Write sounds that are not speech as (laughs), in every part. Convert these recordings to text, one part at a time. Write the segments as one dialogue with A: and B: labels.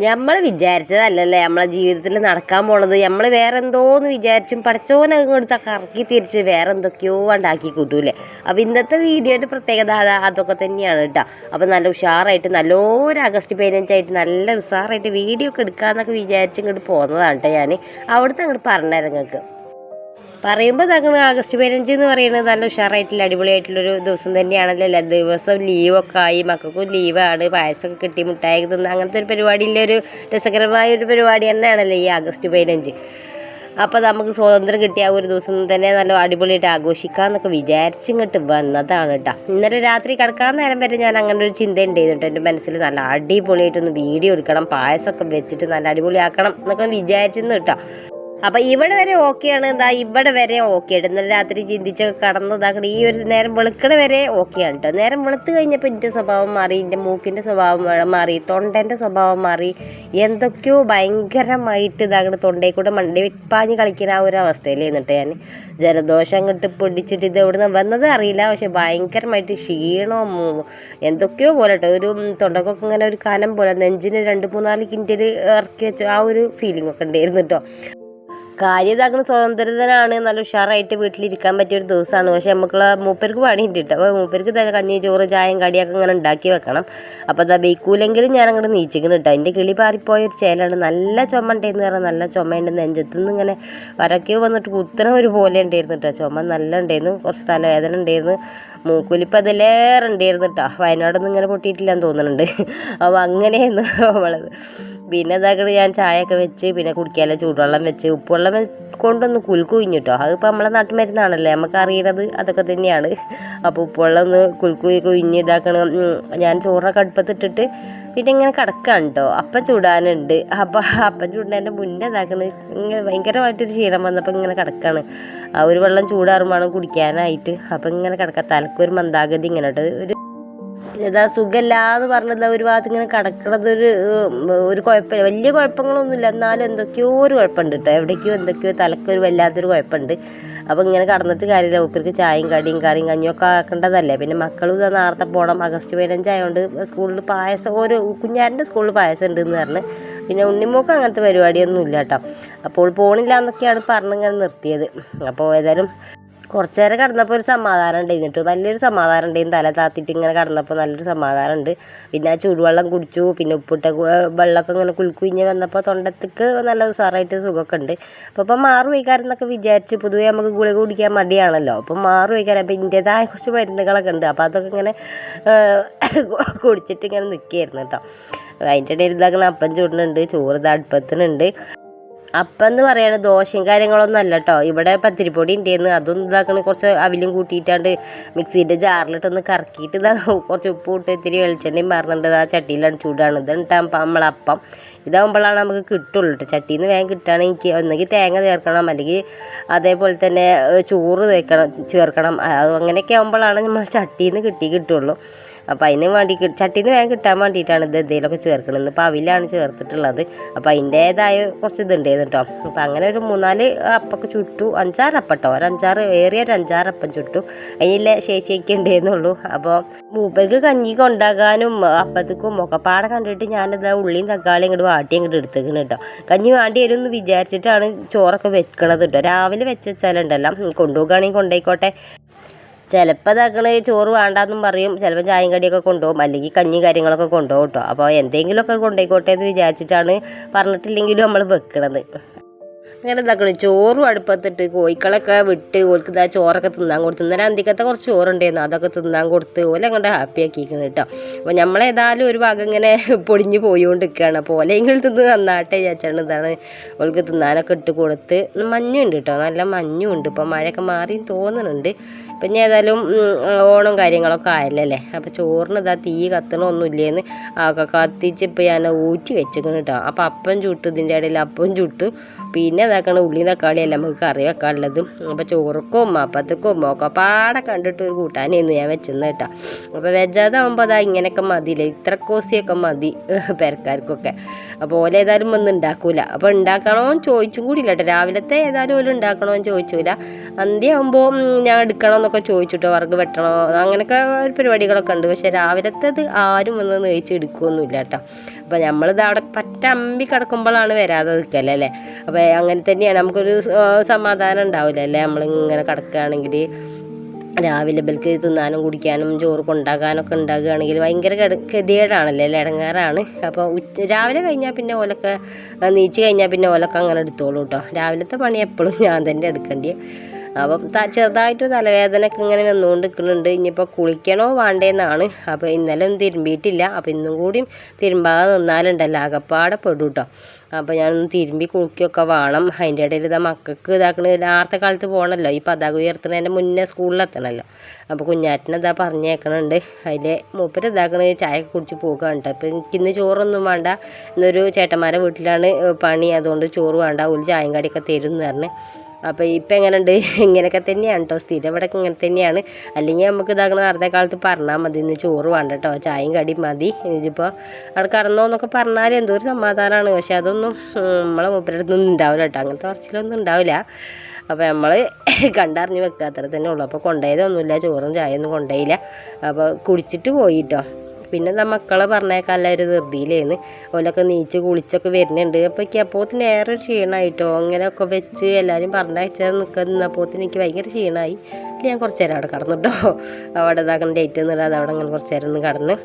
A: നമ്മൾ വിചാരിച്ചതല്ലല്ലേ നമ്മളെ ജീവിതത്തിൽ നടക്കാൻ പോണത്. നമ്മൾ വേറെ എന്തോന്ന് വിചാരിച്ചും പഠിച്ചോനെ അങ്ങോട്ട് കറക്കി തിരിച്ച് വേറെ എന്തൊക്കെയോ ഉണ്ടാക്കി കൂട്ടൂലേ. അപ്പോൾ ഇന്നത്തെ വീഡിയോയുടെ പ്രത്യേകത അതാ അതൊക്കെ തന്നെയാണ് കേട്ടോ അപ്പോൾ നല്ല ഉഷാറായിട്ട് നല്ലൊരു ആഗസ്റ്റ് പതിനഞ്ചായിട്ട് നല്ല ഉഷാറായിട്ട് വീഡിയോ ഒക്കെ എടുക്കാമെന്നൊക്കെ വിചാരിച്ച് ഇങ്ങോട്ട് പോകുന്നതാണ് കേട്ടോ ഞാൻ അവിടുത്തെ അങ്ങോട്ട് പറഞ്ഞുതരാം നിങ്ങൾക്ക് പറയുമ്പോൾ തങ്ങൾ ആഗസ്റ്റ് പതിനഞ്ച് എന്ന് പറയുന്നത് നല്ല ഉഷാറായിട്ടുള്ള അടിപൊളിയായിട്ടുള്ളൊരു ദിവസം തന്നെയാണല്ലോ എല്ലാ ദിവസവും ലീവൊക്കെ ആയി മക്കൾക്കും ലീവാണ് പായസമൊക്കെ കിട്ടി മുട്ടായി തിന്ന് അങ്ങനത്തെ ഒരു പരിപാടിയിലെ ഒരു രസകരമായ ഒരു പരിപാടി തന്നെയാണല്ലോ ഈ ആഗസ്റ്റ് പതിനഞ്ച്. അപ്പോൾ നമുക്ക് സ്വാതന്ത്ര്യം കിട്ടിയ ഒരു ദിവസം തന്നെ നല്ല അടിപൊളിയായിട്ട് ആഘോഷിക്കാമെന്നൊക്കെ വിചാരിച്ച് ഇങ്ങോട്ട് വന്നതാണ് കേട്ടോ ഇന്നലെ രാത്രി കിടക്കാൻ നേരം വരെ ഞാൻ അങ്ങനെ ഒരു ചിന്ത ഉണ്ടായിരുന്നു. എന്റെ മനസ്സിൽ നല്ല അടിപൊളിയായിട്ടൊന്ന് വീഡിയോ എടുക്കണം പായസമൊക്കെ വെച്ചിട്ട് നല്ല അടിപൊളിയാക്കണം എന്നൊക്കെ വിചാരിച്ചിരുന്നു കേട്ടോ അപ്പൊ ഇവിടെ വരെ ഓക്കെയാണ് എന്താ ഇവിടെ വരെ ഓക്കെ ആയിട്ട് ഇന്നലെ രാത്രി ചിന്തിച്ചൊക്കെ കടന്നതാക്കണം ഈ ഒരു നേരം വെളുക്കണ വരെ ഓക്കെയാണ് കേട്ടോ നേരം വെളുത്ത് കഴിഞ്ഞപ്പോൾ എന്റെ സ്വഭാവം മാറി എന്റെ മൂക്കിന്റെ സ്വഭാവം മാറി തൊണ്ടന്റെ സ്വഭാവം മാറി. എന്തൊക്കെയോ ഭയങ്കരമായിട്ട് ഇതാകണം തൊണ്ടയിൽ കൂടെ മണ്ടി വിപ്പാഞ്ഞ് കളിക്കുന്ന ആ ഒരു അവസ്ഥയിൽ എന്നിട്ട് ഞാൻ ജലദോഷം കിട്ട് പൊടിച്ചിട്ട് ഇത് എവിടെ നിന്ന് വന്നത് അറിയില്ല. പക്ഷെ ഭയങ്കരമായിട്ട് ക്ഷീണവും ഉം, എന്തൊക്കെയോ പോലെ കേട്ടോ ഒരു തൊണ്ടക്കൊക്കെ ഇങ്ങനെ ഒരു കനം പോലെ നെഞ്ചിന് രണ്ട് മൂന്നാൽ കിന്റൽ ഇറക്കി വെച്ച ആ ഒരു ഫീലിംഗ് ഒക്കെ ഉണ്ടായിരുന്നു കേട്ടോ കാര്യം ഇതാക്കുന്ന സ്വതന്ത്രനാണ് നല്ല ഉഷാറായിട്ട് വീട്ടിലിരിക്കാൻ പറ്റിയ ഒരു ദിവസമാണ്. പക്ഷെ നമുക്കുള്ള മൂപ്പർക്ക് പണിയുണ്ട് കേട്ടോ. അപ്പോൾ മൂപ്പർക്ക് കഞ്ഞി ചോറ് ചായയും കടിയൊക്കെ ഇങ്ങനെ ഉണ്ടാക്കി വെക്കണം. അപ്പോൾ അതാ ബേക്കൂലെങ്കിലും ഞാൻ അങ്ങോട്ട് നീച്ചിക്കണം കേട്ടോ. എന്റെ കിളി പാറിപ്പോയ ഒരു ചേലാണ്. നല്ല ചുമ ഉണ്ടായിരുന്നു പറഞ്ഞാൽ നല്ല ചുമ ഉണ്ട് നെഞ്ചത്ത് നിന്ന് ഇങ്ങനെ വരക്കോ വന്നിട്ട് കുത്തന ഒരു പോലെ ഉണ്ടായിരുന്നു കേട്ടോ. ചുമ നല്ല ഉണ്ടായിരുന്നു. കുറച്ച് തലവേദന ഉണ്ടായിരുന്നു. മൂക്കുലിപ്പം അതിലേറെ ഉണ്ടായിരുന്നു കേട്ടോ. വയനാടൊന്നും ഇങ്ങനെ പൊട്ടിയിട്ടില്ലെന്ന് തോന്നുന്നുണ്ട് അപ്പോൾ അങ്ങനെയായിരുന്നു നമ്മളത് പിന്നെ ഇതാക്കണ ഞാൻ ചായയൊക്കെ വെച്ച് പിന്നെ കുടിക്കാനുള്ള ചൂടുവെള്ളം വെച്ച് ഉപ്പുവെള്ളം കൊണ്ടൊന്ന് കുലുക്കുഴിഞ്ഞു കേട്ടോ അതിപ്പോൾ നമ്മളെ നാട്ടുമരുന്നാണല്ലേ നമുക്ക് അറിയണത് അതൊക്കെ തന്നെയാണ്. അപ്പോൾ ഉപ്പുവെള്ളം ഒന്ന് കുലുക്കുഴി കുഴിഞ്ഞ് ഇതാക്കണം ഞാൻ ചോറൊക്കെ അടുപ്പത്തിട്ടിട്ട് പിന്നെ ഇങ്ങനെ കിടക്കാണ് കേട്ടോ അപ്പം ചൂടാനുണ്ട്. അപ്പം അപ്പം ചൂടാന്റെ മുന്നേ ഇതാക്കണ് ഇങ്ങനെ ഭയങ്കരമായിട്ടൊരു ക്ഷീണം വന്നപ്പോൾ ഇങ്ങനെ കിടക്കാണ്. ആ ഒരു വെള്ളം ചൂടാറുമ്പോൾ കുടിക്കാനായിട്ട്. അപ്പം ഇങ്ങനെ കിടക്കാം. തലക്കൊരു മന്ദാഗതി ഇങ്ങനെ കേട്ടോ ഒരു ഇതാ സുഖമല്ല എന്ന് പറഞ്ഞത് ഒരു ഭാഗത്ത് ഇങ്ങനെ കിടക്കണത് ഒരു കുഴപ്പമില്ല. വലിയ കുഴപ്പങ്ങളൊന്നുമില്ല. എന്നാലും എന്തൊക്കെയോ ഒരു കുഴപ്പമുണ്ട് കേട്ടോ എവിടേക്കോ എന്തൊക്കെയോ തലക്കൊരു വല്ലാത്തൊരു കുഴപ്പമുണ്ട്. അപ്പോൾ ഇങ്ങനെ കടന്നിട്ട് കാര്യമില്ല. ഉപ്പർക്ക് ചായയും കടിയും കറിയും കഞ്ഞിയൊക്കെ ആക്കേണ്ടതല്ലേ. പിന്നെ മക്കളും ഇതാ നേരത്തെ പോകണം ആഗസ്റ്റ് പതിനഞ്ചായതുകൊണ്ട് സ്കൂളിൽ പായസം ഒരു കുഞ്ഞാരന്റെ സ്കൂളിൽ പായസം ഉണ്ടെന്ന് പറഞ്ഞ്. പിന്നെ ഉണ്ണിമോക്ക് അങ്ങനത്തെ പരിപാടിയൊന്നും ഇല്ല കേട്ടോ. അപ്പോൾ പോണില്ല എന്നൊക്കെയാണ് പറഞ്ഞിങ്ങനെ നിർത്തിയത്. അപ്പോൾ ഏതായാലും കുറച്ച് നേരം കിടന്നപ്പോൾ ഒരു സമാധാനം ഉണ്ടായിരുന്നു കേട്ടോ വലിയൊരു സമാധാനം ഉണ്ടായിരുന്നു തല താത്തിട്ട് ഇങ്ങനെ കിടന്നപ്പോൾ നല്ലൊരു സമാധാനം ഉണ്ട്. പിന്നെ ആ ചൂടുവെള്ളം കുടിച്ചു. പിന്നെ ഉപ്പിട്ട വെള്ളമൊക്കെ ഇങ്ങനെ കുലുക്കുഞ്ഞ് വന്നപ്പോൾ തൊണ്ടത്തേക്ക് നല്ല ഉസാറായിട്ട് സുഖമൊക്കെ ഉണ്ട്. അപ്പോൾ ഇപ്പം മാറി വയ്ക്കാരം എന്നൊക്കെ വിചാരിച്ച് പൊതുവേ നമുക്ക് ഗുളിക കുടിക്കാൻ മടിയാണല്ലോ. അപ്പം മാറി വയ്ക്കാരം അപ്പം ഇതിന്റെതായ കുറച്ച് മരുന്നുകളൊക്കെ ഉണ്ട്. അപ്പോൾ അതൊക്കെ ഇങ്ങനെ കുടിച്ചിട്ട് ഇങ്ങനെ നിൽക്കുകയായിരുന്നു കേട്ടോ. അതിന്റെ ഇടയിൽ ഇതാക്കണം അപ്പം ചൂടുന്നുണ്ട് ചോറ് അടുപ്പത്തിനുണ്ട്. അപ്പം എന്ന് പറയുന്നത് ദോശയും കാര്യങ്ങളൊന്നും അല്ല കേട്ടോ ഇവിടെ പത്തിരിപ്പൊടി ഉണ്ടായിരുന്നു അതൊന്നും ഇതാക്കണ കുറച്ച് അവിലും കൂട്ടിയിട്ടാണ്ട് മിക്സീന്റെ ജാറിലിട്ടൊന്ന് കറക്കിയിട്ട് ഇതാ കുറച്ച് ഉപ്പ് ഇട്ട് ഇത്തിരി വെളിച്ചെണ്ണയും പറഞ്ഞിട്ട് ആ ചട്ടിയിലാണ് ചൂടാണ്. ഇതാണ് നമ്മളപ്പം ഇതാകുമ്പോഴാണ് നമുക്ക് കിട്ടുള്ളൂ കേട്ടോ ചട്ടിയിൽ നിന്ന് വേഗം കിട്ടുകയാണെങ്കിൽ എനിക്ക് ഒന്നെങ്കിൽ തേങ്ങ ചേർക്കണം. അല്ലെങ്കിൽ അതേപോലെ തന്നെ ചോറ് തേക്കണം ചേർക്കണം. അങ്ങനെയൊക്കെ ആകുമ്പോഴാണ് നമ്മൾ ചട്ടിയിൽ നിന്ന് കിട്ടി കിട്ടുള്ളൂ. അപ്പോൾ അതിന് വേണ്ടി ചട്ടിന്ന് വേഗം കിട്ടാൻ വേണ്ടിയിട്ടാണ് ഇത് എന്തെങ്കിലുമൊക്കെ ചേർക്കണത്. ഇപ്പോൾ അവിലാണ് ചേർത്തിട്ടുള്ളത്. അപ്പോൾ അതിന്റേതായ കുറച്ച് ഇതുണ്ടായിരുന്നു കേട്ടോ അപ്പോൾ അങ്ങനെ ഒരു മൂന്നാൽ അപ്പൊക്കെ ചുട്ടു. അഞ്ചാറ് അപ്പട്ടോ. ഒരു അഞ്ചാറ് ഏറിയ ഒരു അഞ്ചാറ് അപ്പം ചുട്ടു. അതിനുള്ള ശേഷിയൊക്കെ ഉണ്ടായിരുന്നുള്ളൂ അപ്പോൾ മൂപ്പർക്ക് കഞ്ഞി കൊണ്ടാകാനും അപ്പത്തേക്കും ഒക്കെ പാടെ കണ്ടിട്ട് ഞാനിത് ഉള്ളിയും തക്കാളിയും ഇങ്ങോട്ട് വാട്ടി ഇങ്ങോട്ട് എടുത്തേക്കണ് കേട്ടോ. കഞ്ഞി വേണ്ടി വരും എന്ന് വിചാരിച്ചിട്ടാണ് ചോറൊക്കെ വെക്കണത് കേട്ടോ. രാവിലെ വെച്ച് വെച്ചാലുണ്ടല്ലോ. കൊണ്ടുപോകുകയാണെങ്കിൽ കൊണ്ടുപോയിക്കോട്ടെ. ചിലപ്പോൾ ഇതാക്കണ ചോറ് വേണ്ടാന്നും പറയും. ചിലപ്പോൾ ചായയും കടിയൊക്കെ കൊണ്ടുപോകും. അല്ലെങ്കിൽ കഞ്ഞി കാര്യങ്ങളൊക്കെ കൊണ്ടുപോകും കേട്ടോ അപ്പോൾ എന്തെങ്കിലുമൊക്കെ കൊണ്ടുപോയിക്കോട്ടെ എന്ന് വിചാരിച്ചിട്ടാണ് പറഞ്ഞിട്ടില്ലെങ്കിലും നമ്മൾ വെക്കണത്. അങ്ങനെ ഇതാക്കണം. ചോറും അടുപ്പത്തിട്ട് കോഴിക്കളൊക്കെ വിട്ട് ഓൽക്ക് ഇതാ ചോറൊക്കെ തിന്നാൻ കൊടുത്തു. ഇന്നലെ അന്തിക്കത്തെ കുറച്ച് ചോറുണ്ടായിരുന്നു. അതൊക്കെ തിന്നാൻ കൊടുത്ത് ഓലെ അങ്ങോട്ട് ഹാപ്പി ആക്കിയിരിക്കണം കേട്ടോ. അപ്പോൾ നമ്മളേതായാലും ഒരു ഭാഗം ഇങ്ങനെ (laughs) പൊടിഞ്ഞ് പോയിക്കൊണ്ട് നിൽക്കുകയാണ് അപ്പോൾ ഓലെങ്കിലും തിന്ന് നന്നാട്ടെ വിചാരിച്ചാണ് ഇതാണ് ഓൾക്ക് തിന്നാനൊക്കെ ഇട്ട് കൊടുത്ത്. മഞ്ഞുണ്ട് കേട്ടോ. നല്ല മഞ്ഞുണ്ട്. ഇപ്പോൾ മഴയൊക്കെ മാറി തോന്നുന്നുണ്ട് ഇപ്പം ഞാൻ ഏതായാലും ഓണം കാര്യങ്ങളൊക്കെ ആയല്ലേ അപ്പോൾ ചോറിന് ഇതാ തീ കത്തണമൊന്നുമില്ലേന്ന് ഒക്കെ കത്തിച്ച് ഇപ്പോൾ ഞാൻ ഊറ്റി വെച്ചേക്കണം കേട്ടോ. അപ്പോൾ അപ്പം ചുട്ടു ഇതിന്റെ ഇടയിൽ അപ്പം ചുട്ടു. പിന്നെ ഇതാക്കണ. ഉള്ളി തക്കാളിയല്ല നമുക്ക് കറി വെക്കാനുള്ളത്. അപ്പോൾ ചോറുക്കും അപ്പത്തക്കും ഒക്കെ പാടെ കണ്ടിട്ട് ഒരു കൂട്ടാനായിരുന്നു ഞാൻ വെച്ചെന്ന് കേട്ടോ. അപ്പോൾ വെജാതാകുമ്പോൾ അതാ ഇങ്ങനെയൊക്കെ മതിയില്ലേ? ഇത്ര കോസിയൊക്കെ മതി പെരക്കാർക്കൊക്കെ. അപ്പോൾ ഓല ഏതായാലും ഒന്നും ഉണ്ടാക്കൂല അപ്പോൾ ഉണ്ടാക്കണോ ചോദിച്ചും കൂടി കേട്ടോ രാവിലത്തെ ഏതായാലും ഓല ഉണ്ടാക്കണോ എന്ന് ചോദിച്ചില്ല ഞാൻ എടുക്കണം എന്നൊക്കെ ചോദിച്ചിട്ടോ വർക്ക് വെട്ടണോ? അങ്ങനെയൊക്കെ ഒരു പരിപാടികളൊക്കെ ഉണ്ട്. പക്ഷേ രാവിലത്തേത് ആരും വന്ന് നെയ്ച്ച് എടുക്കുകയൊന്നുമില്ല കേട്ടോ അപ്പോൾ നമ്മളിത് അവിടെ പറ്റ അമ്പി കിടക്കുമ്പോഴാണ് വരാതെ നിൽക്കല്ലേ അല്ലേ? അപ്പോൾ അങ്ങനെ തന്നെയാണ്. നമുക്കൊരു സമാധാനം ഉണ്ടാവില്ല അല്ലേ നമ്മളിങ്ങനെ കിടക്കുകയാണെങ്കിൽ രാവിലെ ബൽക്ക് തിന്നാനും കുടിക്കാനും ചോറ് കൊണ്ടാകാനൊക്കെ ഉണ്ടാകുകയാണെങ്കിൽ ഭയങ്കര കെട ഗതികേടാണല്ലേ അല്ലേ? ഇടങ്ങാറാണ്. അപ്പോൾ ഉച്ച രാവിലെ കഴിഞ്ഞാൽ പിന്നെ ഓലൊക്കെ നീച്ച് കഴിഞ്ഞാൽ പിന്നെ ഓലൊക്കെ അങ്ങനെ എടുത്തോളൂ കേട്ടോ. രാവിലത്തെ പണി എപ്പോഴും ഞാൻ തന്നെ എടുക്കേണ്ടി അപ്പം ചെറുതായിട്ട് തലവേദനയൊക്കെ ഇങ്ങനെ വന്നുകൊണ്ട് നിൽക്കുന്നുണ്ട് ഇനിയിപ്പോൾ കുളിക്കണോ വേണ്ടേന്നാണ്. അപ്പോൾ ഇന്നലെ ഒന്നും തിരുമ്പിയിട്ടില്ല. അപ്പോൾ ഇന്നും കൂടിയും തിരുമ്പാതെ നിന്നാലുണ്ടല്ലോ. ആകപ്പാടെ പെടും കേട്ടോ അപ്പോൾ ഞാനൊന്ന് തിരുമ്പി കുളിക്കുകയൊക്കെ വേണം. അതിന്റെ ഇടയിൽ ഇതാ മക്കൾക്ക് ഇതാക്കണ നേരത്തെ കാലത്ത് പോകണമല്ലോ ഈ പതാക ഉയർത്തുന്നതിന്റെ മുന്നേ സ്കൂളിലെത്തണമല്ലോ അപ്പോൾ കുഞ്ഞാറ്റിനെ ഇതാ പറഞ്ഞേക്കണുണ്ട്. അതിന്റെ മൂപ്പര് ഇതാക്കണ ചായ കുടിച്ച് പോകുകയാണ് കേട്ടോ. അപ്പോൾ എനിക്കിന്ന് ചോറൊന്നും വേണ്ട. ഇന്നൊരു ചേട്ടന്മാരെ വീട്ടിലാണ് പണി. അതുകൊണ്ട് ചോറ് വേണ്ട. ഒരു ചായയും കടിയൊക്കെ തരും എന്ന് പറഞ്ഞ്. അപ്പോൾ ഇപ്പം എങ്ങനെയുണ്ട്? (laughs) ഇങ്ങനെയൊക്കെ തന്നെയാണ് കേട്ടോ സ്ഥിരം ഇവിടെ ഇങ്ങനെ തന്നെയാണ്. അല്ലെങ്കിൽ നമുക്ക് ഇതാക്കുന്ന നേരത്തെ കാലത്ത് പറഞ്ഞാൽ മതി. ഇന്ന് ചോറ് വേണ്ട കേട്ടോ ചായയും കടി മതി. ഇനിയിപ്പോൾ അവിടെ കറന്നോ എന്നൊക്കെ പറഞ്ഞാൽ എന്തോ ഒരു സമാധാനമാണ് പക്ഷേ അതൊന്നും നമ്മളെ മൂപ്പരടുത്തൊന്നും ഉണ്ടാവില്ല കേട്ടോ അങ്ങനത്തെ ഉറച്ചിലൊന്നും ഉണ്ടാവില്ല. അപ്പോൾ നമ്മൾ (laughs) കണ്ടറിഞ്ഞ് വെക്കുക അത്ര തന്നെ ഉള്ളൂ. അപ്പോൾ കൊണ്ടുപോയതൊന്നുമില്ല. ചോറും ചായയൊന്നും കൊണ്ടുപോയില്ല. അപ്പോൾ കുടിച്ചിട്ട് പോയിട്ടോ പിന്നെ എന്താ മക്കളെ പറഞ്ഞേക്കാല്ല ഒരു ധൃതിയിലേന്ന്. ഓലൊക്കെ നീച്ച് കുളിച്ചൊക്കെ വരുന്നുണ്ട്. അപ്പോൾ എനിക്ക് അപ്പോത്തിന് ഏറെ ക്ഷീണമായിട്ടോ അങ്ങനെയൊക്കെ വെച്ച് എല്ലാവരും പറഞ്ഞയച്ചാൽ നിൽക്കുന്നപ്പോത്തിന് എനിക്ക് ഭയങ്കര ക്ഷീണമായി ഞാൻ കുറച്ച് നേരം അവിടെ കടന്നിട്ടോ. അവിടെ ഇതാക്കുന്ന ഡേറ്റ് എന്നുള്ളത് അവിടെ അങ്ങനെ കുറച്ച് നേരം ഒന്ന് കടന്ന്.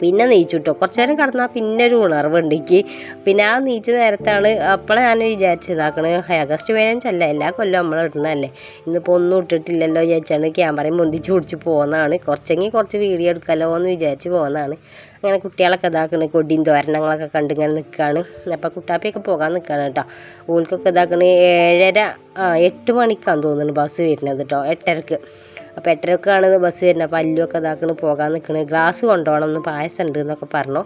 A: പിന്നെ നീച്ചു കിട്ടും കുറച്ച് നേരം കടന്നാൽ പിന്നെ ഒരു ഉണർവുണ്ട് എനിക്ക്. പിന്നെ ആ നീച്ച നേരത്താണ് അപ്പോഴാണ് ഞാൻ വിചാരിച്ചതാക്കണ്. ആഗസ്റ്റ് പതിനഞ്ചല്ല എല്ലാ കൊല്ലം നമ്മൾ ഇടുന്നതല്ലേ. ഇന്നിപ്പോൾ ഒന്നും ഇട്ടിട്ടില്ലല്ലോ വിചാരിച്ചാണ് ക്യാമറയും പൊന്തിച്ച് പിടിച്ച് പോകുന്നതാണ് കുറച്ചെങ്കിൽ കുറച്ച് വീഡിയോ എടുക്കാമല്ലോ എന്ന് വിചാരിച്ച് പോകുന്നതാണ് അങ്ങനെ കുട്ടികളൊക്കെ ഇതാക്കണ് കൊടിയും തോരണങ്ങളൊക്കെ കണ്ട് ഇങ്ങനെ നിൽക്കുകയാണ് അപ്പോൾ കുട്ടാപ്പിയൊക്കെ പോകാൻ നിൽക്കുകയാണ് കേട്ടോ. ഓൽക്കൊക്കെ ഇതാക്കണ് ഏഴര എട്ട് മണിക്കാന്ന് തോന്നുന്നു ബസ് വരുന്നത് കേട്ടോ എട്ടരക്ക്. അപ്പോൾ എട്ടരക്കാണ് ബസ് വരുന്നത്. അപ്പോൾ അല്ലുമൊക്കെ ഇതാക്കണ് പോകാൻ നിൽക്കണ് ഗ്ലാസ് കൊണ്ടുപോകണം എന്ന് പായസം ഉണ്ട് എന്നൊക്കെ പറഞ്ഞു.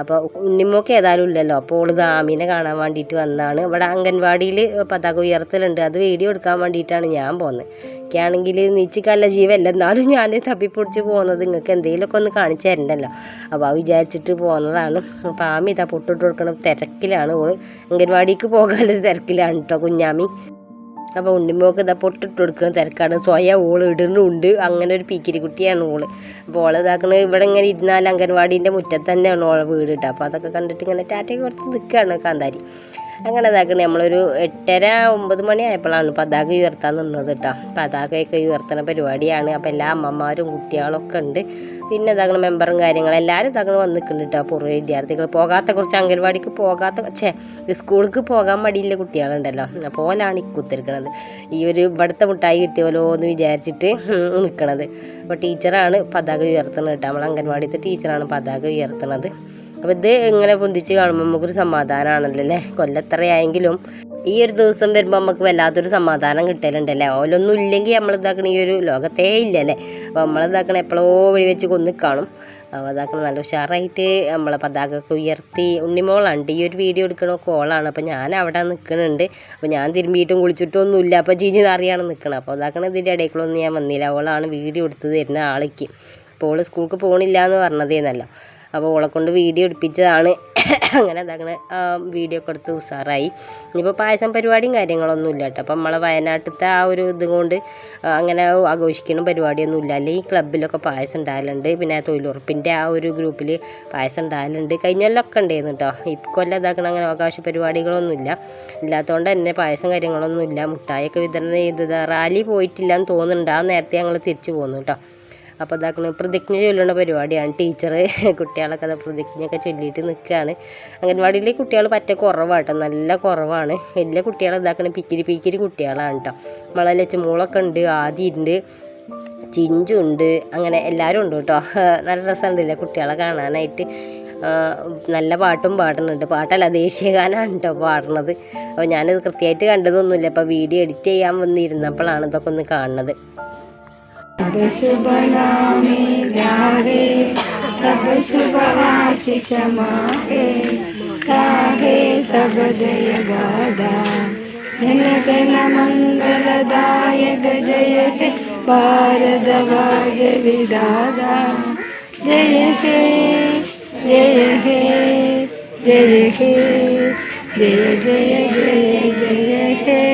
A: അപ്പോൾ ഉണ്ണിമോക്ക് ഏതായാലും ഇല്ലല്ലോ. അപ്പോൾ ഓൾ ദാമിനെ കാണാൻ വേണ്ടിയിട്ട് വന്നതാണ് ഇവിടെ അംഗൻവാടിയിൽ പതാക ഉയർത്തലുണ്ട്. അത് വീഡിയോ എടുക്കാൻ വേണ്ടിയിട്ടാണ് ഞാൻ പോകുന്നത് എനിക്കാണെങ്കിൽ നീച്ചിക്കല്ല ജീവല്ല. എന്നാലും ഞാൻ തപ്പിപ്പൊടിച്ച് പോകുന്നത് നിങ്ങൾക്ക് എന്തെങ്കിലുമൊക്കെ ഒന്ന് കാണിച്ചു തരണ്ടല്ലോ. അപ്പോൾ അത് വിചാരിച്ചിട്ട് പോകുന്നതാണ്. അപ്പോൾ ആമി ഇതാ പൊട്ടിട്ട് കൊടുക്കണം തിരക്കിലാണ്. ഓൾ അംഗൻവാടിക്ക് പോകാനൊരു തിരക്കിലാണ് കേട്ടോ കുഞ്ഞാമി. അപ്പോൾ ഉണ്ണിമോക്ക് ഇതാ പൊട്ടിട്ട് കൊടുക്കുന്ന തിരക്കാണ്. സ്വയം ഓൾ ഇടുന്നുണ്ട്. അങ്ങനെ ഒരു പീക്കിരി കുട്ടിയാണ് ഓൾ. അപ്പോൾ ഓൾ ഇതാക്കണ ഇവിടെ ഇങ്ങനെ ഇരുന്നാൽ അംഗൻവാടീന്റെ മുറ്റത്ത് തന്നെയാണ് ഓളെ വീട് കേട്ടോ അപ്പോൾ അതൊക്കെ കണ്ടിട്ട് ഇങ്ങനെ ടാറ്റയ്ക്ക് കുറച്ച് നിൽക്കുകയാണ് കാന്താരി. അങ്ങനെ ഇതാക്കണ. നമ്മളൊരു എട്ടര ഒമ്പത് മണി ആയപ്പോഴാണ് പതാക ഉയർത്താൻ നിന്നത് കേട്ടോ പതാകയൊക്കെ ഉയർത്തുന്ന പരിപാടിയാണ്. അപ്പോൾ എല്ലാ അമ്മമാരും കുട്ടികളൊക്കെ ഉണ്ട്. പിന്നെ ഇതാക്കണ മെമ്പറും കാര്യങ്ങളും എല്ലാവരും ഇതാക്കണ വന്ന് നിൽക്കുന്നുണ്ട് കേട്ടോ പൂർവ വിദ്യാർത്ഥികൾ പോകാത്ത കുറച്ച് അംഗൻവാടിക്ക് പോകാത്ത ഛേ സ്കൂൾക്ക് പോകാൻ മടിയില്ല കുട്ടികളുണ്ടല്ലോ. അപ്പോൾ ഓലാണ് ഈ കുത്തിരിക്കണത് ഈ ഒരു ഇവിടുത്തെ മുട്ടായി കിട്ടിയോലോ എന്ന് വിചാരിച്ചിട്ട് നിൽക്കണത് അപ്പോൾ ടീച്ചറാണ് പതാക ഉയർത്തുന്നത് കേട്ടോ നമ്മൾ അംഗൻവാടിത്തെ ടീച്ചറാണ് പതാക ഉയർത്തുന്നത് അപ്പോൾ ഇത് ഇങ്ങനെ പൊന്തിച്ച് കാണുമ്പോൾ നമുക്കൊരു സമാധാനമാണല്ലോ അല്ലേ? കൊല്ലത്രയായെങ്കിലും ഈ ഒരു ദിവസം വരുമ്പോൾ നമുക്ക് വല്ലാത്തൊരു സമാധാനം കിട്ടലുണ്ടല്ലേ ഓലൊന്നും ഇല്ലെങ്കിൽ നമ്മൾ ഇതാക്കണ ഈ ഒരു ലോകത്തേ ഇല്ലല്ലേ അപ്പോൾ നമ്മളിതാക്കണ എപ്പോഴോ വഴി വെച്ച് കൊന്നു കാണും. അപ്പോൾ അതാക്കണ നല്ല ഉഷാറായിട്ട് നമ്മളെ പതാകയൊക്കെ ഉയർത്തി ഉണ്ണിമോളാണ് ഈ ഒരു വീഡിയോ എടുക്കണ കോളാണ്. അപ്പോൾ ഞാൻ അവിടെ നിൽക്കുന്നുണ്ട് അപ്പോൾ ഞാൻ തിരുമ്പിയിട്ടും കുളിച്ചിട്ടും ഇല്ല അപ്പോൾ ചീഞ്ഞ് നാറിയാണ് നിൽക്കണം അപ്പോൾ അതാക്കണ ഇതിന്റെ ഇടയ്ക്കുള്ളൊന്നും ഞാൻ വന്നില്ല അവളാണ് വീഡിയോ എടുത്ത് തരുന്ന ആളേക്ക്. അപ്പോൾ അവൾ സ്കൂൾക്ക് പോകണില്ല എന്ന് പറഞ്ഞതേന്നല്ലോ. അപ്പോൾ ഓളെ കൊണ്ട് വീഡിയോ എടുപ്പിച്ചതാണ്. അങ്ങനെ അതങ്ങനെ വീഡിയോ ഒക്കെ എടുത്ത് ഉഷാറായി ഇനിയിപ്പോൾ പായസം പരിപാടിയും കാര്യങ്ങളൊന്നും ഇല്ല കേട്ടോ. അപ്പം നമ്മളെ വയനാട്ടിലത്തെ ആ ഒരു ഇതുകൊണ്ട് അങ്ങനെ ആഘോഷിക്കുന്ന പരിപാടിയൊന്നും ഇല്ല. അല്ലെങ്കിൽ ഈ ക്ലബിലൊക്കെ പായസം ഉണ്ടാകലുണ്ട് പിന്നെ തൊഴിലുറപ്പിന്റെ ആ ഒരു ഗ്രൂപ്പിൽ പായസം ഉണ്ടാകലുണ്ട് കഴിഞ്ഞ കൊല്ലമൊക്കെ ഉണ്ടായിരുന്നു കേട്ടോ ഇക്കൊല്ലം ഇതാക്കണ അങ്ങനെ ആഘോഷ പരിപാടികളൊന്നും ഇല്ല. ഇല്ലാത്തതുകൊണ്ട് തന്നെ പായസം കാര്യങ്ങളൊന്നും ഇല്ല. മുട്ടായൊക്കെ വിതരണം ചെയ്തത്. റാലി പോയിട്ടില്ല എന്ന് തോന്നുന്നുണ്ട്. ആ നേരത്തെ ഞങ്ങൾ തിരിച്ചു പോന്നു കേട്ടോ. അപ്പോൾ ഇതാക്കണ പ്രതിജ്ഞ ചൊല്ലുന്ന പരിപാടിയാണ്. ടീച്ചർ കുട്ടികളൊക്കെ അത് പ്രതിജ്ഞയൊക്കെ ചൊല്ലിയിട്ട് നിൽക്കുകയാണ് അംഗൻവാടിയിൽ കുട്ടികൾ പറ്റ കുറവാട്ടോ നല്ല കുറവാണ്. വലിയ കുട്ടികൾ ഇതാക്കണ പിക്കിരി പിക്കിരി കുട്ടികളാണ് കേട്ടോ നമ്മളെ ലച്ചുമൂളൊക്കെ ഉണ്ട് ആദ്യമുണ്ട് ചിഞ്ചുണ്ട് അങ്ങനെ എല്ലാവരും ഉണ്ട് കേട്ടോ നല്ല രസമുണ്ടല്ലേ കുട്ടികളെ കാണാനായിട്ട്. നല്ല പാട്ടും പാടുന്നുണ്ട്. പാട്ടല്ല ദേശീയഗാനമാണ് കേട്ടോ പാടുന്നത്. അപ്പോൾ ഞാനത് കൃത്യമായിട്ട് കണ്ടതൊന്നുമില്ല. അപ്പോൾ വീഡിയോ എഡിറ്റ് ചെയ്യാൻ വന്നിരുന്നപ്പോഴാണ് ഇതൊക്കെ ഒന്ന് കാണുന്നത്.
B: तब शुभ नामे जागे तब शुभ आशीष मागे गाहे तब जय गादा जन गण मंगलदायक जय हे भारत भाग्य विदादा जय हे जय हे जय हे, जय जय जय जय हे।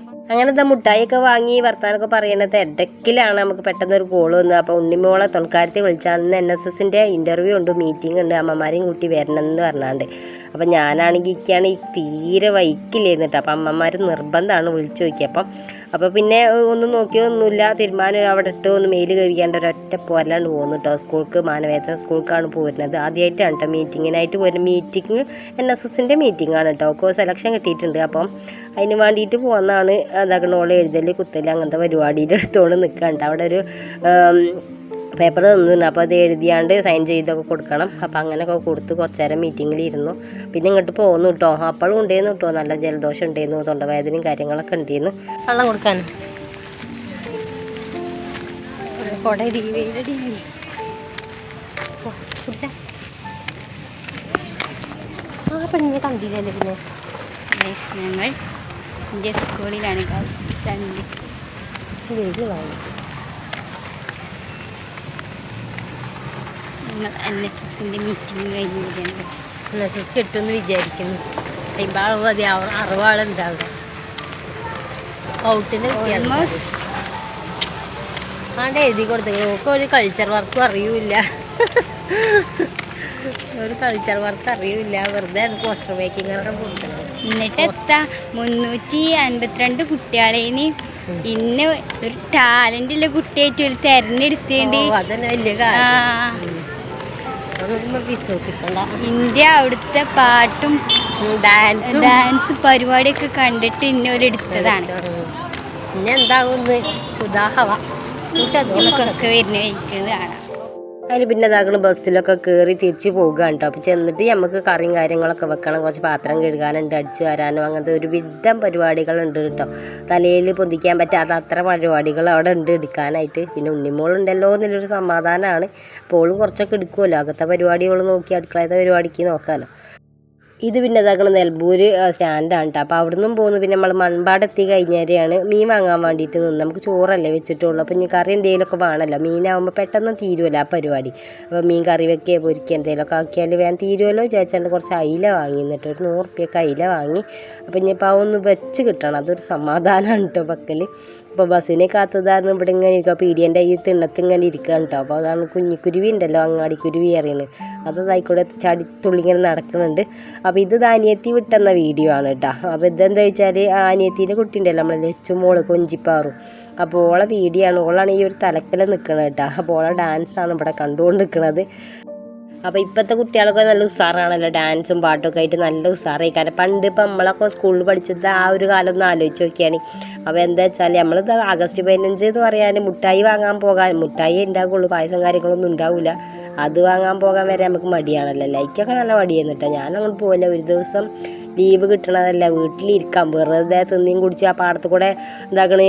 A: അങ്ങനത്തെ മുട്ടായിയൊക്കെ വാങ്ങി വർത്താനൊക്കെ പറയണത്? ഇടയ്ക്കിലാണ് നമുക്ക് പെട്ടെന്ന് ഒരു കോൾ വന്നത്. അപ്പോൾ ഉണ്ണിമോളെ തൊൺക്കാരത്തി വിളിച്ചാണ് എൻ എസ് എസിന്റെ ഇന്റർവ്യൂ ഉണ്ട് മീറ്റിംഗ് ഉണ്ട് അമ്മമാരെയും കൂട്ടി വരണം എന്ന് പറഞ്ഞാണ്ട്. അപ്പം ഞാനാണെങ്കിൽ ഇക്കാണ് തീരെ വൈക്കില്ലേന്നിട്ട് അപ്പം അമ്മമാർ നിർബന്ധമാണ് വിളിച്ചു നോക്കിയപ്പം അപ്പോൾ പിന്നെ ഒന്നും നോക്കിയൊന്നുമില്ല തീരുമാനം അവിടെ ഇട്ട് ഒന്ന് മെയിൽ കഴിക്കാണ്ട് ഒരൊറ്റ പോരലാണ്ട് പോകുന്നു കേട്ടോ സ്കൂൾക്ക് മാനവേദന സ്കൂൾക്കാണ് പോരുന്നത്. ആദ്യമായിട്ടാണ് കേട്ടോ മീറ്റിങ്ങിനായിട്ട് പോരുന്നത് മീറ്റിംഗ് എൻ എസ് എസിന്റെ മീറ്റിംഗ് ആണ് കേട്ടോ ഒക്കെ സെലക്ഷൻ കിട്ടിയിട്ടുണ്ട്. അപ്പം അതിന് വേണ്ടിയിട്ട് പോകുന്നതാണ് അതാക്കണ എഴുതൽ കുത്തൽ അങ്ങനത്തെ പരിപാടിയുടെ അടുത്തോളം നിൽക്കാണ്ട് അവിടെ ഒരു പേപ്പർ തന്നിരുന്നു അപ്പോൾ അത് എഴുതിയാണ്ട് സൈൻ ചെയ്തൊക്കെ കൊടുക്കണം. അപ്പോൾ അങ്ങനെയൊക്കെ കൊടുത്ത് കുറച്ച് നേരം മീറ്റിങ്ങിൽ ഇരുന്നു. പിന്നെ ഇങ്ങോട്ട് പോകുന്നു കേട്ടോ അപ്പോഴും ഉണ്ടായിരുന്നു കേട്ടോ നല്ല ജലദോഷം ഉണ്ടായിരുന്നു തൊണ്ടവേദനയും കാര്യങ്ങളൊക്കെ ഉണ്ടായിരുന്നു വെള്ളം കൊടുക്കാൻ. ആ പെണ്ണിനെ കണ്ടില്ലല്ലേ പിന്നെ?
B: ഞങ്ങൾ എന്റെ സ്കൂളിലാണ് എന്റെ സ്കൂൾ
A: വെയിൽ വാങ്ങി
B: ഞങ്ങൾ എൻ എസ് എസിന്റെ മീറ്റിംഗ് കഴിഞ്ഞ് വരികയാണ്. എസ്
A: എസ് കിട്ടുമെന്ന് വിചാരിക്കുന്നു. അമ്പതാൾ മതി. അറിവാളുണ്ടാവുക ഔട്ടിന് ആണ്ട് എഴുതി കൊടുത്തു. ഓക്ക് ഒരു കൾച്ചർ വർക്കും അറിയൂല ഒരു കൾച്ചർ വർക്ക് അറിയൂല വെറുതെ പോസ്റ്റർ മേക്കിംഗ്
B: എന്നിട്ട് എത്താ? മുന്നൂറ്റി അൻപത്തിരണ്ട് കുട്ടികളേന് ഇന്ന് ഒരു ടാലന്റ് ഉള്ള കുട്ടിയായിട്ട് ഒരു തെരഞ്ഞെടുത്തേണ്ടി.
A: അതന്നെ വലിയ കാര്യം. വിശ്വസിക്കണ്ട.
B: ഇന്ത്യ അവിടുത്തെ പാട്ടും
A: ഡാൻസ്
B: ഡാൻസ് പരിപാടിയൊക്കെ കണ്ടിട്ട് ഇന്നോരെടുത്തതാണ്
A: പിന്നെ എന്താകുന്നു ഉദാഹവ.
B: വരുന്ന വഴിക്കുന്നത് കാണാം.
A: അതിൽ പിന്നെ ഇതാക്കണ ബസ്സിലൊക്കെ കയറി തിരിച്ച് പോകുകയാണ് കേട്ടോ അപ്പോൾ ചെന്നിട്ട് നമുക്ക് കറിയും കാര്യങ്ങളൊക്കെ വെക്കണം. കുറച്ച് പാത്രം കഴുകാനുണ്ട് അടിച്ചു വരാനും അങ്ങനത്തെ ഒരു വിധം പരിപാടികളുണ്ട് കേട്ടോ തലയിൽ പൊന്തിക്കാൻ പറ്റാത്ത അത്ര പരിപാടികൾ അവിടെ ഉണ്ട് എടുക്കാനായിട്ട്. പിന്നെ ഉണ്ണിമോളുണ്ടല്ലോ എന്നുള്ളൊരു സമാധാനമാണ് അപ്പോൾ കുറച്ചൊക്കെ എടുക്കുമല്ലോ അകത്തെ പരിപാടികൾ നോക്കി അടുക്കളത്തെ പരിപാടിക്ക് നോക്കാമല്ലോ ഇത് പിന്നെ ഇതാക്കണ നെൽബൂര് സ്റ്റാൻഡാണ് കേട്ടോ അപ്പോൾ അവിടെ നിന്നും പോകുന്നു പിന്നെ. നമ്മൾ മൺപാട് എത്തി കഴിഞ്ഞാരെയാണ് മീൻ വാങ്ങാൻ വേണ്ടിയിട്ട് നിന്ന്. നമുക്ക് ചോറല്ലേ വെച്ചിട്ടുള്ളൂ. അപ്പോൾ ഇനി കറി എന്തെങ്കിലുമൊക്കെ വേണമല്ലോ മീനാകുമ്പോൾ പെട്ടെന്ന് തീരുമല്ലോ ആ പരിപാടി. അപ്പോൾ മീൻ കറി വെക്കുക പൊരിക്കുക എന്തെങ്കിലുമൊക്കെ ആക്കിയാൽ വേഗം തീരുമല്ലോ ചേച്ചാണ്ട് കുറച്ച് അയില വാങ്ങി എന്നിട്ട് ഒരു നൂറ് റുപ്യക്ക് അയില വാങ്ങി. അപ്പോൾ ഇനിയിപ്പോൾ അതൊന്ന് വെച്ച് കിട്ടണം. അതൊരു സമാധാനമാണ് കേട്ടോ വെക്കൽ അപ്പോൾ ബസ്സിനെ കാത്തതായിരുന്നു ഇവിടെ ഇങ്ങനെ ഇരിക്കുക ഇടിയന്റെ ഈ തിണ്ണത്ത് ഇങ്ങനെ ഇരിക്കുകയാണ് കേട്ടോ അപ്പോൾ അതാണ് കുഞ്ഞിക്കുരുവി ഉണ്ടല്ലോ അങ്ങാടിക്കുരുവി അറിയുന്നത് അത് ആയിക്കൂടെ ചാടി തുള്ളി ഇങ്ങനെ നടക്കുന്നുണ്ട് അപ്പോൾ ഇത് അനിയത്തി വിട്ടെന്ന വീഡിയോ ആണ് കേട്ടോ അപ്പോൾ ഇതെന്താ വെച്ചാൽ അനിയത്തിന്റെ കുട്ടി ഉണ്ടല്ലോ നമ്മളെ ലച്ചുമോൾ കൊഞ്ചിപ്പാറും. അപ്പോൾ ഓളെ വീഡിയോ ആണ്. ഓളാണ് ഈ ഒരു തലക്കല നിൽക്കുന്നത് കേട്ടോ അപ്പോൾ ഓളെ ഡാൻസാണ് ഇവിടെ കണ്ടുകൊണ്ട് നിൽക്കുന്നത് അപ്പോൾ ഇപ്പോഴത്തെ കുട്ടികളൊക്കെ നല്ല ഉസാറാണല്ലോ. ഡാൻസും പാട്ടൊക്കെ ആയിട്ട് നല്ല ഉസാറായി. കാരണം പണ്ട് ഇപ്പം നമ്മളൊക്കെ സ്കൂളിൽ പഠിച്ചത് ആ ഒരു കാലം ഒന്ന് ആലോചിച്ച് നോക്കിയാണ്. അപ്പോൾ എന്താ വെച്ചാൽ നമ്മളിത് ആഗസ്റ്റ് പതിനഞ്ച് എന്ന് പറയാൻ മുട്ടായി വാങ്ങാൻ പോകാൻ മുട്ടായി ഉണ്ടാകുള്ളൂ പായസം കാര്യങ്ങളൊന്നും ഉണ്ടാവില്ല അത് വാങ്ങാൻ പോകാൻ വരെ നമുക്ക് മടിയാണല്ലോ. ലൈക്കൊക്കെ നല്ല മടിയായിരുന്നു കേട്ടോ ഞാൻ അങ്ങോട്ട് പോകില്ല ഒരു ദിവസം ലീവ് കിട്ടണതല്ല. വീട്ടിലിരിക്കാം. വെറുതെ തിന്നിയും കുടിച്ച് ആ പാടത്ത് കൂടെ എന്താക്കണ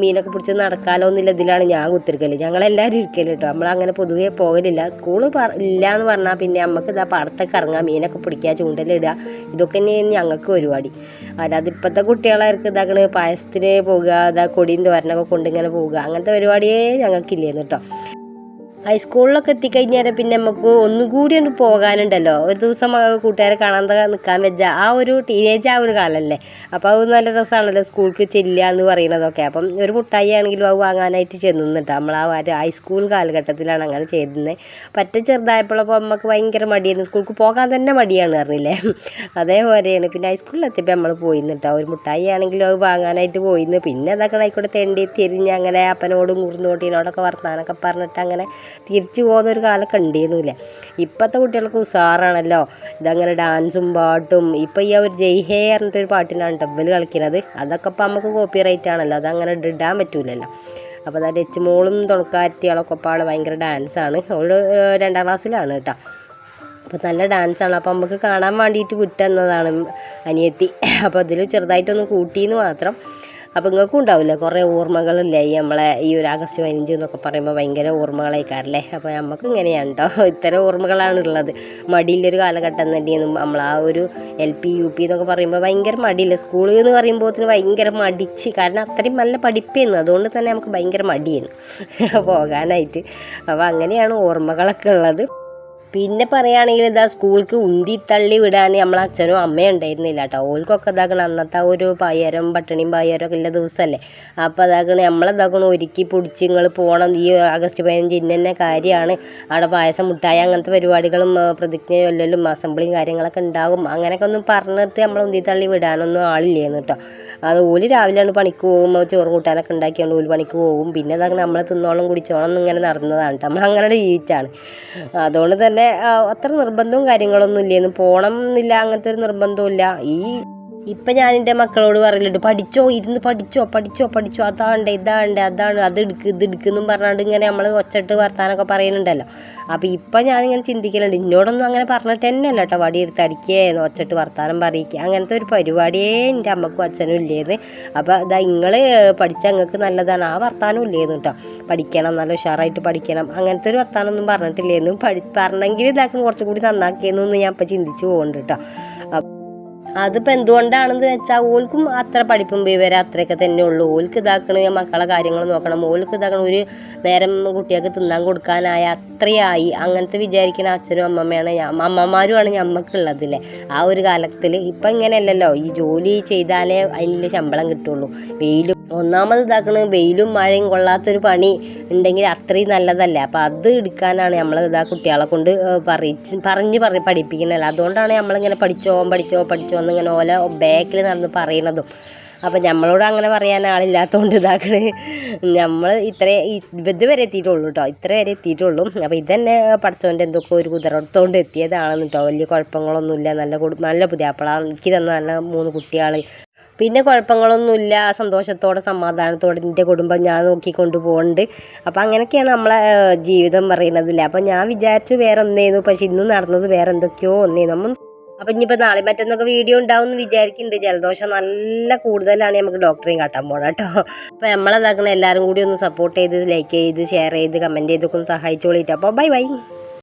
A: മീനൊക്കെ പിടിച്ച് നടക്കാലോ എന്നില്ല ഇതിലാണ് ഞാൻ കുത്തിരിക്കൽ. ഞങ്ങളെല്ലാവരും ഇരിക്കൽ കേട്ടോ നമ്മളങ്ങനെ പൊതുവേ പോകലില്ല. സ്കൂൾ ഇല്ല എന്ന് പറഞ്ഞാൽ പിന്നെ നമുക്ക് ഇതാ പാടത്തൊക്കെ ഇറങ്ങാം മീനൊക്കെ പിടിക്കുക ചൂണ്ടലിടുക ഇതൊക്കെ തന്നെയാണ് ഞങ്ങൾക്ക് പരിപാടി അല്ലാതെ ഇപ്പോഴത്തെ കുട്ടികളായിരിക്കും ഇതാക്കണ പായസത്തിന് പോകുക ഇതാ കൊടിയും തോരനൊക്കെ കൊണ്ടിങ്ങനെ പോവുക അങ്ങനത്തെ പരിപാടിയേ ഞങ്ങൾക്കില്ലേന്ന് കേട്ടോ ഹൈസ്കൂളിലൊക്കെ എത്തിക്കഴിഞ്ഞാൽ പിന്നെ നമുക്ക് ഒന്നുകൂടി ഒന്ന് പോകാനുണ്ടല്ലോ. ഒരു ദിവസം കൂട്ടുകാരെ കാണാതെ നിൽക്കാൻ വെച്ച ആ ഒരു ടീനേജ് ആ ഒരു കാലല്ലേ. അപ്പോൾ അത് നല്ല രസമാണല്ലോ സ്കൂൾക്ക് ചെല്ലുക എന്ന് പറയുന്നതൊക്കെ അപ്പം ഒരു മുട്ടായി ആണെങ്കിലും അത് വാങ്ങാനായിട്ട് ചെന്നിട്ടോ നമ്മൾ ആ ഒരു ഹൈസ്കൂൾ കാലഘട്ടത്തിലാണ് അങ്ങനെ ചെയ്യുന്നത് പറ്റ ചെറുതായപ്പോഴപ്പോൾ നമുക്ക് ഭയങ്കര മടിയായിരുന്നു. സ്കൂൾക്ക് പോകാൻ തന്നെ മടിയാണ് അറിഞ്ഞില്ലേ അതേപോലെയാണ്. പിന്നെ ഹൈസ്കൂളിൽ എത്തിയപ്പോൾ നമ്മൾ പോയിന്നിട്ടോ. ഒരു മുട്ടായി ആണെങ്കിലും അത് വാങ്ങാനായിട്ട് പോയിന്ന്. പിന്നെ അതൊക്കെ ആയിക്കോട്ടെ തെണ്ടി തിരിഞ്ഞ് അങ്ങനെ അപ്പനോടും കുറുന്നോട്ടിനോടൊക്കെ വർത്താനൊക്കെ പറഞ്ഞിട്ട് അങ്ങനെ തിരിച്ചു പോകുന്ന ഒരു കാലമൊക്കെ ഉണ്ടായിരുന്നില്ല ഇപ്പോഴത്തെ കുട്ടികൾക്ക് ഉഷാറാണല്ലോ ഇതങ്ങനെ ഡാൻസും പാട്ടും. ഇപ്പം ഈ ഒരു ജയ് ഹേ പറഞ്ഞിട്ടൊരു പാട്ടിനാണ് ഡബിൾ കളിക്കുന്നത് അതൊക്കെ ഇപ്പം നമുക്ക് കോപ്പി റൈറ്റ് ആണല്ലോ. അതങ്ങനെ ഇടാൻ പറ്റൂലല്ലോ. അപ്പോൾ അതായത് എച്ച് മോളും തുണക്കാരത്തികളൊക്കെ പാട് ഭയങ്കര ഡാൻസാണ് ഏഹ് രണ്ടാം ക്ലാസ്സിലാണ് കേട്ടോ. അപ്പോൾ നല്ല ഡാൻസാണ് അപ്പോൾ നമുക്ക് കാണാൻ വേണ്ടിയിട്ട് വിട്ടെന്നതാണ് അനിയത്തി. അപ്പോൾ അതിൽ ചെറുതായിട്ടൊന്ന് കൂട്ടിയെന്ന് മാത്രം. അപ്പോൾ നിങ്ങൾക്കും ഉണ്ടാവില്ല കുറേ ഓർമ്മകളില്ലേ? ഈ നമ്മളെ ഈ ഒരു ആഗസ്റ്റ് പതിനഞ്ച് എന്നൊക്കെ പറയുമ്പോൾ ഭയങ്കര ഓർമ്മകളായിക്കാരല്ലേ അപ്പോൾ നമുക്ക് ഇങ്ങനെയാണ് കേട്ടോ (laughs) ഇത്തരം ഓർമ്മകളാണ് ഉള്ളത് മടിയിലൊരു കാലഘട്ടം തന്നെയാണ് നമ്മൾ ആ ഒരു എൽ പി യു പി എന്നൊക്കെ പറയുമ്പോൾ ഭയങ്കര മടിയില്ല? സ്കൂളിൽ എന്ന് പറയുമ്പോഴത്തേന് ഭയങ്കര മടിച്ച് കാരണം അത്രയും നല്ല പഠിപ്പായിരുന്നു അതുകൊണ്ട് തന്നെ നമുക്ക് ഭയങ്കര മടിയായിരുന്നു (laughs) പോകാനായിട്ട്. അപ്പോൾ അങ്ങനെയാണ് ഓർമ്മകളൊക്കെ ഉള്ളത്. പിന്നെ പറയുകയാണെങ്കിൽ ഇതാ സ്കൂൾക്ക് ഉന്തി തള്ളി വിടാൻ നമ്മളെ അച്ഛനും അമ്മയും ഉണ്ടായിരുന്നില്ല കേട്ടോ ഓൾക്കൊക്കെ ഇതാക്കണം അന്നത്തെ ഒരു പയരം പട്ടിണിയും പായരം ഒക്കെ ഉള്ള ദിവസമല്ലേ അപ്പോൾ അതാക്കണം നമ്മളെന്താക്കണം ഒരുക്കി പൊടിച്ച് നിങ്ങൾ പോകണം ഈ ആഗസ്റ്റ് പതിനഞ്ച് ഇന്ന കാര്യമാണ്. അവിടെ പായസം മുട്ടായ അങ്ങനത്തെ പരിപാടികളും പ്രതിജ്ഞ ചൊല്ലലും അസംബ്ലിയും കാര്യങ്ങളൊക്കെ ഉണ്ടാകും. അങ്ങനെയൊക്കെ ഒന്നും പറഞ്ഞിട്ട് നമ്മൾ ഉന്തി തള്ളി വിടാനൊന്നും ആളില്ലേന്ന് കേട്ടോ അത് ഓൽ രാവിലെയാണ് പണിക്ക് പോകുമ്പോൾ ചോറ് കൂട്ടാനൊക്കെ ഉണ്ടാക്കിയാണ് ഓൽ പണിക്ക് പോകും. പിന്നെ അതാക്കണം നമ്മൾ തിന്നോളം കുടിച്ചോളം എന്നിങ്ങനെ നടന്നതാണ്. നമ്മൾ അങ്ങനെ ജീവിച്ചാണ്. അതുകൊണ്ട് തന്നെ ആ, അത്ര നിർബന്ധവും കാര്യങ്ങളൊന്നും ഇല്ലായിരുന്നു പോകണം എന്നില്ല അങ്ങനത്തെ ഒരു നിർബന്ധവും ഇല്ല. ഈ ഇപ്പം ഞാൻ എന്റെ മക്കളോട് പറയലുണ്ട് പഠിച്ചോ ഇരുന്ന് പഠിച്ചോ പഠിച്ചോ പഠിച്ചോ അതാണ്ട് ഇതാണ്ട് അതാണ് അത് എടുക്ക് ഇത് എടുക്കുന്നും പറഞ്ഞാണ്ട് ഇങ്ങനെ നമ്മൾ ഒച്ചട്ട് വർത്താനൊക്കെ പറയുന്നുണ്ടല്ലോ അപ്പോൾ ഇപ്പം ഞാനിങ്ങനെ ചിന്തിക്കലുണ്ട് എന്നോടൊന്നും അങ്ങനെ പറഞ്ഞിട്ട് തന്നെയല്ല കേട്ടോ വടിയെടുത്ത് അടിക്കേ ഒച്ചട്ട് വർത്താനം പറയിക്കുക അങ്ങനത്തെ ഒരു പരിപാടിയേ എന്റെ അമ്മക്കും അച്ഛനും ഇല്ലേന്ന് അപ്പോൾ ഇതാ നിങ്ങൾ പഠിച്ച നിങ്ങൾക്ക് നല്ലതാണ് ആ വർത്താനം ഇല്ലേന്ന് കേട്ടോ പഠിക്കണം നല്ല ഉഷാറായിട്ട് പഠിക്കണം അങ്ങനത്തെ ഒരു വർത്താനമൊന്നും പറഞ്ഞിട്ടില്ലേന്നും. പഠി പറഞ്ഞെങ്കിൽ ഇതാക്കും കുറച്ചും കൂടി നന്നാക്കിയെന്നൊന്നും ഞാൻ ഇപ്പം ചിന്തിച്ചു പോകുന്നുണ്ട് കേട്ടോ അതിപ്പോൾ എന്തുകൊണ്ടാണെന്ന് വെച്ചാൽ ഓൽക്കും അത്ര പഠിപ്പും വിവരം അത്രയൊക്കെ തന്നെ ഉള്ളൂ. ഓൽക്ക് ഇതാക്കണ മക്കളെ കാര്യങ്ങൾ നോക്കണം. ഓൽക്ക് ഇതാക്കണം ഒരു നേരം കുട്ടികൾക്ക് തിന്നാൻ കൊടുക്കാനായ അത്രയായി. അങ്ങനത്തെ വിചാരിക്കുന്ന അച്ഛനും അമ്മമ്മയാണ് അമ്മമാരുമാണ് ഞമ്മക്കുള്ളതില്ലേ ആ ഒരു കാലത്തിൽ ഇപ്പം ഇങ്ങനെയല്ലല്ലോ. ഈ ജോലി ചെയ്താലേ അതിന്റെ ശമ്പളം കിട്ടുള്ളൂ. വെയിലും ഒന്നാമത് ഇതാക്കണ വെയിലും മഴയും കൊള്ളാത്തൊരു പണി ഉണ്ടെങ്കിൽ അത്രയും നല്ലതല്ല. അപ്പോൾ അത് എടുക്കാനാണ് നമ്മൾ ഇതാ കുട്ടികളെ കൊണ്ട് പറിച്ച് പറഞ്ഞ് പറ പഠിപ്പിക്കുന്നത് അതുകൊണ്ടാണ് നമ്മളിങ്ങനെ പഠിച്ചോ പഠിച്ചോ പഠിച്ചോ എന്നിങ്ങനെ ഓല ബാക്കിൽ നടന്ന് പറയണതും. അപ്പം നമ്മളോട് അങ്ങനെ പറയാൻ ആളില്ലാത്തതുകൊണ്ട് ഇതാക്കണേ. നമ്മൾ ഇത്രേ ഇത് വരെ എത്തിയിട്ടുള്ളൂ കേട്ടോ ഇത്ര വരെ എത്തിയിട്ടുള്ളൂ. അപ്പോൾ ഇതന്നെ പഠിച്ചോന്റെ എന്തൊക്കെ ഒരു കുതിരത്തോണ്ട് എത്തിയതാണെന്ന് കേട്ടോ വലിയ കുഴപ്പങ്ങളൊന്നുമില്ല. നല്ല നല്ല പുതിയാപ്പിള. എനിക്ക് തന്ന നല്ല മൂന്ന് കുട്ടികൾ പിന്നെ കുഴപ്പങ്ങളൊന്നുമില്ല. സന്തോഷത്തോടെ സമാധാനത്തോടെ എന്റെ കുടുംബം ഞാൻ നോക്കിക്കൊണ്ട് പോകുന്നുണ്ട് അപ്പോൾ അങ്ങനെയൊക്കെയാണ് നമ്മളെ ജീവിതം പറയുന്നതില്ലേ അപ്പോൾ ഞാൻ വിചാരിച്ചു വേറെ ഒന്നേന്നു പക്ഷെ ഇന്ന് നടന്നത് വേറെ എന്തൊക്കെയോ ഒന്നേന്നു. നമ്മൾ അപ്പം ഇനിയിപ്പോൾ നാളെ മറ്റന്നൊക്കെ വീഡിയോ ഉണ്ടാവും വിചാരിക്കുന്നുണ്ട് ജലദോഷം നല്ല കൂടുതലാണ് നമുക്ക് ഡോക്ടറെയും കാട്ടാൻ പോകണം കേട്ടോ അപ്പോൾ നമ്മളെന്താക്കണം? എല്ലാവരും കൂടി ഒന്ന് സപ്പോർട്ട് ചെയ്ത് ലൈക്ക് ചെയ്ത് ഷെയർ ചെയ്ത് കമന്റ് ചെയ്തൊക്കെ ഒന്ന് സഹായിച്ചോളിട്ടോ. അപ്പോൾ ബൈ ബൈ